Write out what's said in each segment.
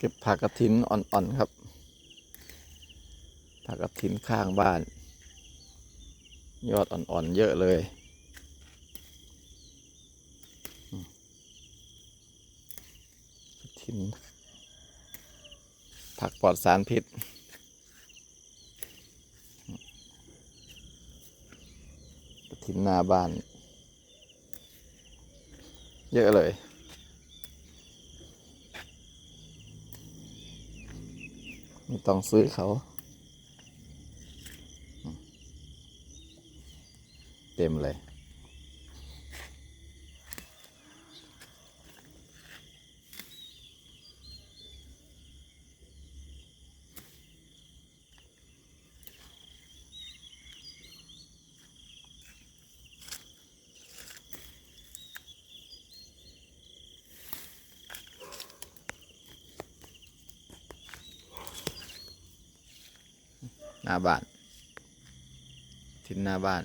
เก็บผักกระถินอ่อนๆครับผักกระถินข้างบ้าน ยอดอ่อนๆเยอะเลยกระถินผักปลอดสารพิษกระถินหน้าบ้าน เยอะเลย ไม่ต้องซื้อเขา เต็มเลย หน้าบ้านทินหน้าบ้าน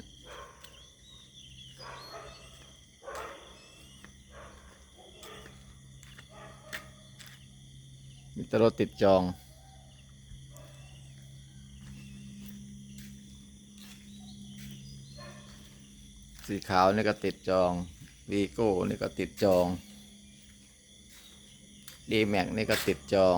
มีตรถติดจอง สีขาวนี่ก็ติดจองวีโก้นี่ก็ติดจองดีแม็กนี่ก็ติดจอง